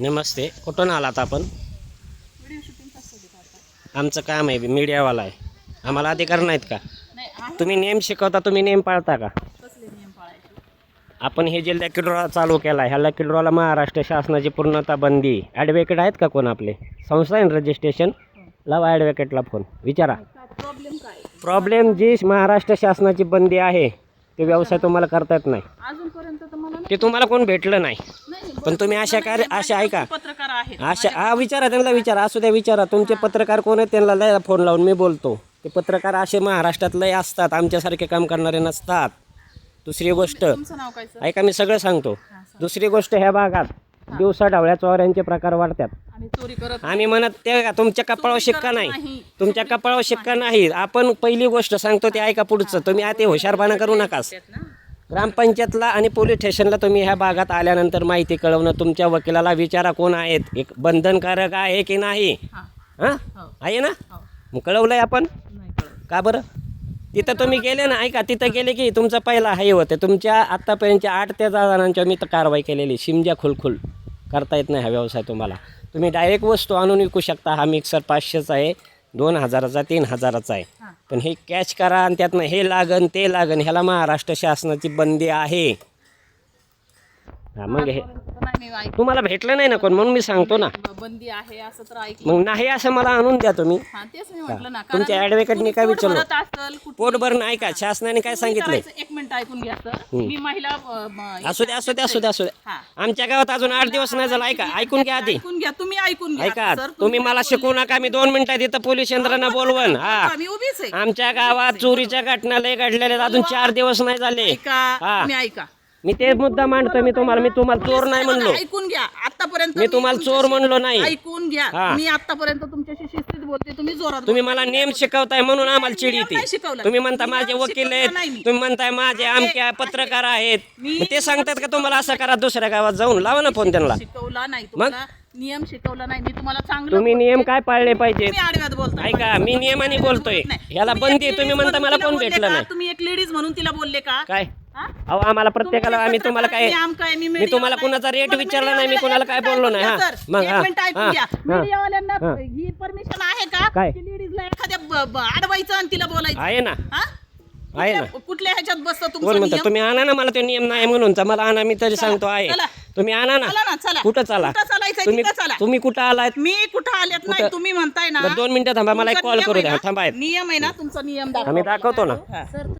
नमस्ते कुठून आलात आपण? आमचं काम आहे मीडियावाला आहे. आम्हाला अधिकार नाहीत का? तुम्ही नेम शिकवता तुम्ही नेम पाळता का? आपण हे जे लकी ड्रॉ चालू केला ह्या लकी ड्रॉला महाराष्ट्र शासनाची पूर्णता बंदी. ॲडव्होकेट आहेत का कोण आपले? संस्था आहे रजिस्ट्रेशन लावा ॲडव्होकेटला फोन विचारा. प्रॉब्लेम जी महाराष्ट्र शासनाची बंदी आहे ते व्यवसाय तुम्हाला करता येत नाही. ते तुम्हाला कोण भेटलं नाही. पण तुम्ही अशा कार्य अशा ऐका. पत्रकार आहेत. अशा हा विचारा त्यांना विचारा. असू द्या विचारा. तुमचे पत्रकार कोण आहेत त्यांना लय फोन लावून मी बोलतो. ते पत्रकार असे महाराष्ट्रात लय असतात आमच्यासारखे काम करणारे नसतात. दुसरी गोष्ट तुमचं नाव काय सर? ऐका मी सगळं सांगतो. दुसरी गोष्ट ह्या भागात दिवसा ढवळ्या चोऱ्यांचे प्रकार वाढतात. आम्ही चोरी करत आम्ही म्हणत ते का तुमच्या कपाळावर शिक्का नाही. तुमच्या कपाळावर शिक्का नाही. आपण पहिली गोष्ट सांगतो ते ऐका पुढचं. तुम्ही आता हुशारपणा करू नकास. ग्रामपंचायतला आणि पोलीस स्टेशनला तुम्ही ह्या भागात आल्यानंतर माहिती कळवणं तुमच्या वकिलाला विचारा कोण आहेत एक बंधनकारक आहे की नाही? हां. हां? आहे ना? हो. मग कळवलंय आपण? का बरं? तिथं तुम्ही गेले ना ऐका तिथं गेले की तुमचं पहिला हे होतं तुमच्या आत्तापर्यंतच्या आठ ते दहा जणांच्या मी तर कारवाई केलेली शिमज्या खुलखुल करता येत नाही हा व्यवसाय तुम्हाला. तुम्ही डायरेक्ट वस्तू आणून विकू शकता हा मिक्सर पाचशेचा आहे दोन हजाराचा तीन हजाराचा आहे. पण हे कॅच करा आणि त्यातनं हे लागन ते लागन. ह्याला महाराष्ट्र शासनाची बंदी आहे. हा मग हे ऐक तुम्हाला भेटलं नाही ना कोण? म्हणून मी सांगतो ना. बंदी आहे असं तर ऐकलं. मग नाही असं मला आणून द्या तुम्ही. हा तेच मी म्हटलं ना तुमच्या काय विचारलं? भरत असेल पोटभर नाही का? शासनाने काय सांगितलंय? करायचं? एक मिनिट ऐकून घ्या सर. मी महिला अ, म- असू द्या असू द्या असू द्या असू द्या. हा. आमच्या गावात अजून आठ दिवस नाही झाला. ऐका ऐकून घ्या आधी. ऐकून घ्या. तुम्ही ऐकून घ्या. ऐका सर तुम्ही मला शिकवू नका. मी दोन मिनिटात इथं पोलीस यंत्रणा बोलवन. हा. मी उभीच आहे. आमच्या गावात चोरीच्या घटना लय घडलेल्या आहेत. अजून चार दिवस नाही झाले. ऐका हा. तुम्ही ऐका. मी ते मुद्दा मांडतो मी तुम्हाला मी तुम्हाला चोर नाही म्हणलो. ऐकून घ्या. आतापर्यंत मी तुम्हाला चोर म्हणलो नाही. ऐकून घ्या. हा. मी आतापर्यंत तुमच्याशी शिस्तीत बोलते. तुम्ही जोरात तुम्ही मला नेम शिकवताय म्हणून आम्हाला चिड येते. नाही शिकवला. तुम्ही म्हणता नियम माझे वकील शिकवला आहेत. नाही मी. तुम्ही म्हणताय माझे आमच्या पत्रकार आहेत. मी- मग ते सांगतात का तुम्हाला असं करा दुसऱ्या गावात जाऊन लावा ना फोन त्यांना? शिकवला नाही. तुम्हाला नियम शिकवला नाही. मी तुम्हाला चांगलं तुम्ही नियम काय पाळले पाहिजेत? तुम्ही आडव्यात बोलता. ऐका मी नियमाने बोलतोय. नाही. ह्याला तुम्ही बंदी. तुम्ही म्हणता म्हणून मला तिला कोण बोलले भेटलं का? नाही. तुम्ही एक लेडीज म्हणून तिला बोलले का? काय? अहो आम्हाला प्रत्येकाला आम्ही तुम्हाला काय मी तुम्हाला. कुणाचा रेट विचारला नाही मी कुणाला काय बोललो नाही हा. मग एक हा. मीडियावाल्यांना परमिशन आहे का काय? की लेडीजला एखाद्या ब- ब- अडवायचं आणि तिला बोलायचं आहे ना हा? आहे ना कुठल्या- कुठल्या ह्याच्यात बसतं कोण तुमचं म्हणतं नियम? तुम्ही आणा ना मला तो नियम नाही म्हणून तर मला आणा मी तरी सांगतो आहे चला. तुम्ही आणा ना चला ना चला कुठं चला कुठं चालायचं तुम्ही तिथं चला तुम्ही कुठं आलात मी कुठं आलेत नाही कुठं? तुम्ही म्हणताय ना बरं, दोन मिनिटं थांबा मला एक तुमचा कॉल नियम करू आहे द्या ना? थांबा नियम आहे ना तुमचा नियम दाखवा. आम्ही दाखवतो ना.